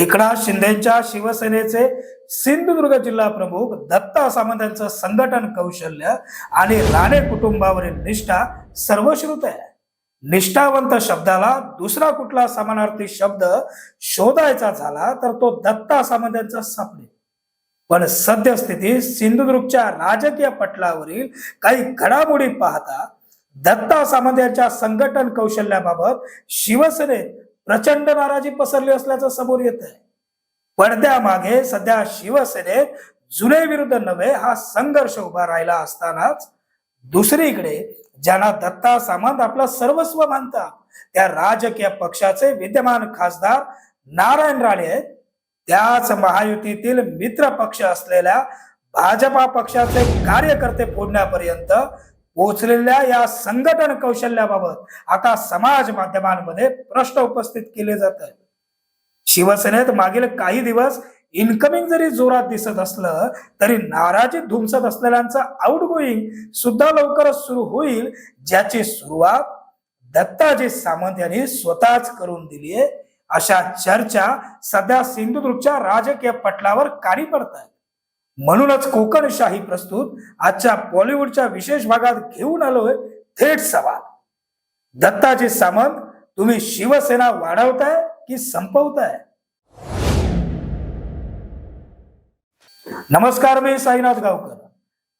एकनाथ शिंदेच्या शिवसेनेचे सिंधुदुर्ग जिल्हा प्रमुख दत्ता सामंत यांचं संघटन कौशल्य आणि राणे कुटुंबावरील निष्ठा सर्वश्रुत आहे. निष्ठावंत शब्दाला दुसरा कुठला समानार्थी शब्द शोधायचा झाला तर तो दत्ता सामंत यांचा सापडेल पण सद्यस्थिती सिंधुदुर्गच्या राजकीय पटलावरील काही घडामोडी पाहता दत्ता सामंत यांच्या संघटन कौशल्याबाबत शिवसेनेत प्रचंड नाराजी पसरली असल्याचं समोर येत आहे. पडद्यामागे सध्या शिवसेनेत जुने विरुद्ध नवे हा संघर्ष उभा राहिला असतानाच दुसरीकडे ज्यांना दत्ता सामंत आपलं सर्वस्व मानतात त्या राजकीय पक्षाचे विद्यमान खासदार नारायण राणे आहेत. त्याच महायुतीतील मित्र पक्ष असलेल्या भाजपा पक्षाचे कार्यकर्ते फोडण्यापर्यंत पोहोचलेल्या या संघटन कौशल्याबाबत आता समाज माध्यमांमध्ये प्रश्न उपस्थित केले जात आहेत. शिवसेनेत मागील काही दिवस इन्कमिंग जरी जोरात दिसत असलं तरी नाराजीत धुमसत असलेल्यांचं आउटगोईंग सुद्धा लवकरच सुरू होईल ज्याची सुरुवात दत्ताजी सामंत यांनी स्वतःच करून दिली आहे अशा चर्चा सध्या सिंधुदुर्गच्या राजकीय पटलावर कानी पडत आहेत म्हणूनच कोकणशाही प्रस्तुत आजच्या बॉलिवूडच्या विशेष भागात घेऊन आलोय थेट सवाल. दत्ताजी सामंत तुम्ही शिवसेना वाढवताय की संपवताय? नमस्कार मी साईनाथ गावकर.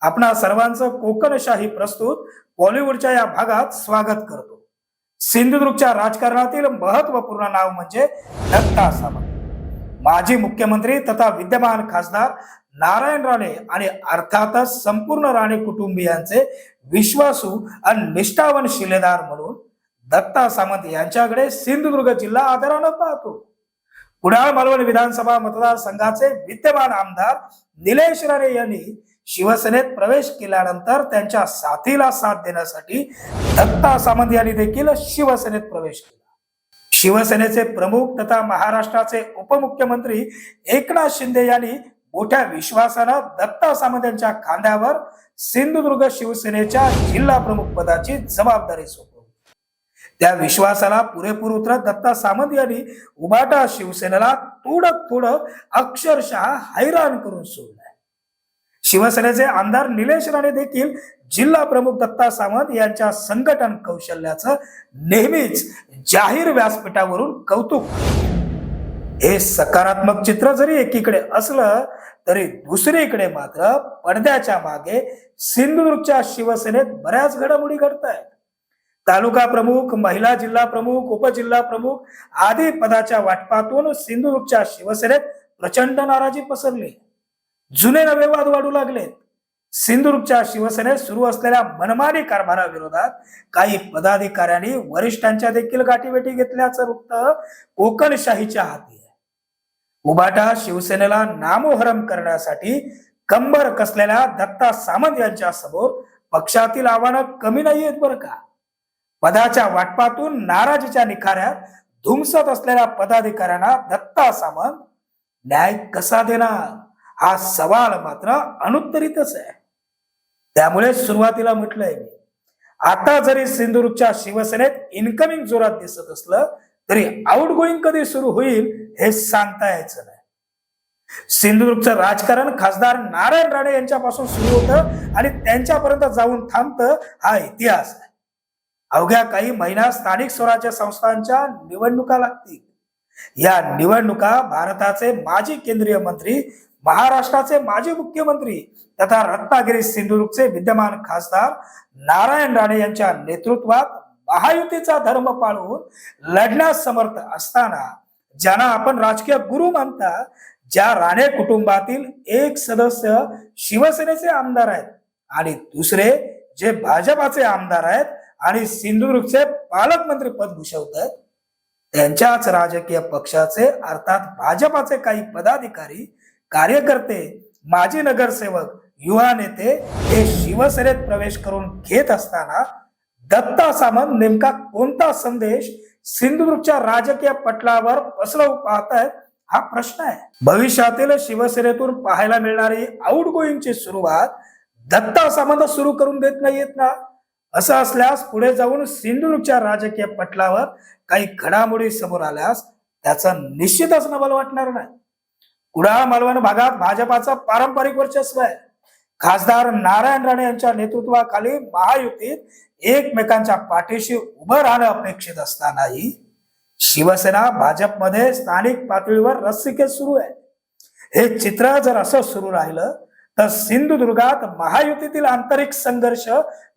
आपणा सर्वांचं कोकणशाही प्रस्तुत बॉलिवूडच्या या भागात स्वागत करतो. सिंधुदुर्गच्या राजकारणातील महत्त्वपूर्ण नाव म्हणजे दत्ता सामंत. माजी मुख्यमंत्री तथा विद्यमान खासदार नारायण राणे आणि अर्थातच संपूर्ण राणे कुटुंबियांचे विश्वासू आणि निष्ठावन शिलेदार म्हणून दत्ता सामंत यांच्याकडे सिंधुदुर्ग जिल्हा आदरानं पाहतो. कुडाळ मालवण विधानसभा मतदारसंघाचे विद्यमान आमदार निलेश राणे यांनी शिवसेनेत प्रवेश केल्यानंतर त्यांच्या साथीला साथ देण्यासाठी दत्ता सामंत यांनी देखील शिवसेनेत प्रवेश केला. शिवसेनेचे प्रमुख तथा महाराष्ट्राचे उपमुख्यमंत्री एकनाथ शिंदे यांनी मोठ्या विश्वासानं दत्ता सामंत यांच्या खांद्यावर सिंधुदुर्ग शिवसेनेच्या जिल्हा प्रमुख पदाची जबाबदारी सोपवली. त्या विश्वासाला पुरेपूर उतरत दत्ता सामंत यांनी उबाटा शिवसेनेला थोडं थोडं अक्षरशः हैराण करून सोडलाय. शिवसेनेचे आमदार निलेश राणे देखील जिल्हा प्रमुख दत्ता सामंत यांच्या संघटन कौशल्याचं नेहमीच जाहीर व्यासपीठावरून कौतुक. हे सकारात्मक चित्र जरी एकीकडे असलं तरी दुसरीकडे मात्र पडद्याच्या मागे सिंधुदुर्गच्या शिवसेनेत बऱ्याच घडामोडी घडत आहेत तालुका प्रमुख महिला जिल्हा प्रमुख उपजिल्हा प्रमुख आदी पदाच्या वाटपातून सिंधुदुर्गच्या शिवसेनेत प्रचंड नाराजी पसरली. जुने नवे वाद वाढू लागलेत. सिंधुदुर्गच्या शिवसेनेत सुरू असलेल्या मनमानी कारभाराविरोधात काही पदाधिकाऱ्यांनी वरिष्ठांच्या देखील गाठीभेटी घेतल्याचं वृत्त कोकणशाहीच्या हाती आहे. उबाटा शिवसेनेला नामोहरम करण्यासाठी कंबर कसलेल्या दत्ता सामंत यांच्या समोर पक्षातील आव्हानं कमी नाही आहेत बरं का? पदाच्या वाटपातून नाराजीच्या निखाऱ्यात धुमसत असलेल्या पदाधिकाऱ्यांना दत्ता सामंत न्याय कसा देणार? हा सवाल मात्र अनुत्तरितच आहे. त्यामुळे सुरुवातीला म्हटलंय मी आता जरी सिंधुदुर्गच्या शिवसेनेत इन्कमिंग जोरात दिसत असलं तरी आउटगोईंग कधी सुरू होईल हे सांगता यायचं नाही. सिंधुदुर्गचं राजकारण खासदार नारायण राणे यांच्यापासून सुरू होतं आणि त्यांच्यापर्यंत जाऊन थांबतं हा इतिहास आहे. अवघ्या काही महिन्यात स्थानिक स्वराज्य संस्थांच्या निवडणुका लागतील. या निवडणुका भारताचे माजी केंद्रीय मंत्री महाराष्ट्राचे माजी मुख्यमंत्री तथा रत्नागिरी सिंधुदुर्गचे विद्यमान खासदार नारायण राणे यांच्या नेतृत्वात महायुतीचा धर्म पाळून लढण्यास समर्थ असताना ज्यांना आपण राजकीय गुरु मानता ज्या राणे कुटुंबातील एक सदस्य शिवसेनेचे आमदार आहेत आणि दुसरे जे भाजपाचे आमदार आहेत आणि सिंधुदुर्गचे पालकमंत्री पद भूषवत आहेत त्यांच्याच राजकीय पक्षाचे अर्थात भाजपाचे काही पदाधिकारी कार्यकर्ते माजी नगरसेवक युवा नेते हे शिवसेनेत प्रवेश करून घेत असताना दत्ता सामंत नेमका कोणता संदेश सिंधुदुर्गच्या राजकीय पटलावर पसरवू पाहतायत हा प्रश्न आहे. भविष्यातील शिवसेनेतून पाहायला मिळणारी आउट गोईंगची सुरुवात दत्ता सामंत सुरू करून देत नाहीयेत ना? असं असल्यास पुढे जाऊन सिंधुदुर्गच्या राजकीय पटलावर काही घडामोडी समोर आल्यास त्याचा निश्चितच नबल वाटणार नाही. कुडाळ मालवण भागात भाजपाचं पारंपरिक वर्चस्व आहे. खासदार नारायण राणे यांच्या नेतृत्वाखाली महायुतीत एकमेकांच्या पाठीशी उभं राहणं अपेक्षित असतानाही शिवसेना भाजपमध्ये स्थानिक पातळीवर रस्सीखेच सुरू आहे. हे चित्र जर असं सुरू राहिलं तर सिंधुदुर्गात महायुतीतील आंतरिक संघर्ष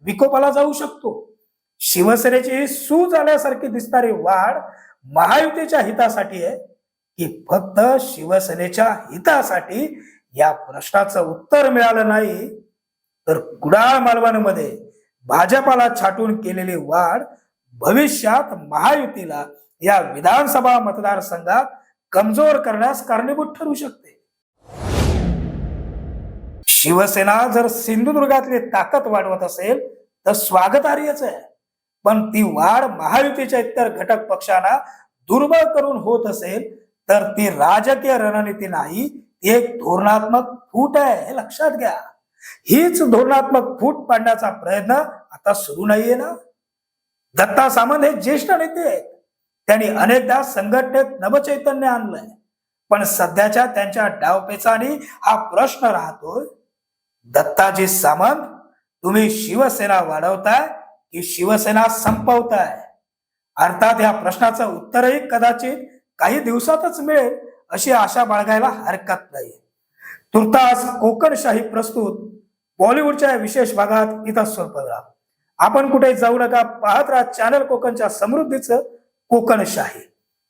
विकोपाला जाऊ शकतो. शिवसेनेची सूज आल्यासारखी दिसणारी वाढ महायुतीच्या हितासाठी आहे. की फक्त शिवसेनेच्या हितासाठी या प्रश्नाचं उत्तर मिळालं नाही तर कुडाळ मालवणमध्ये भाजपाला छाटून केलेली वाढ भविष्यात महायुतीला या विधानसभा मतदारसंघात कमजोर करण्यास कारणीभूत ठरू शकते. शिवसेना जर सिंधुदुर्गातली ताकद वाढवत असेल तर स्वागतार्हच आहे. पण ती वाढ महायुतीच्या इतर घटक पक्षांना दुर्बळ करून होत असेल तर ती राजकीय रणनीती नाही ती एक धोरणात्मक फूट आहे हे लक्षात घ्या. हीच धोरणात्मक फूट पाडण्याचा प्रयत्न आता सुरू नाहीये ना. दत्ता सामंत हे ज्येष्ठ नेते आहेत. त्यांनी अनेकदा संघटनेत नवचैतन्य आणलंय. पण सध्याच्या त्यांच्या डावपेचानी हा प्रश्न राहतोय. दत्ताजी सामंत तुम्ही शिवसेना वाढवताय की शिवसेना संपवताय? अर्थात या प्रश्नाचं उत्तरही कदाचित काही दिवसातच मिळेल अशी आशा बाळगायला हरकत नाही. तुर्तास कोकणशाही प्रस्तुत बॉलिवूडच्या विशेष भागात इथं स्वल्पविराम आपण कुठे जाऊ नका पाहत राहा चॅनल कोकणच्या समृद्धीचं कोकणशाही.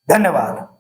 धन्यवाद.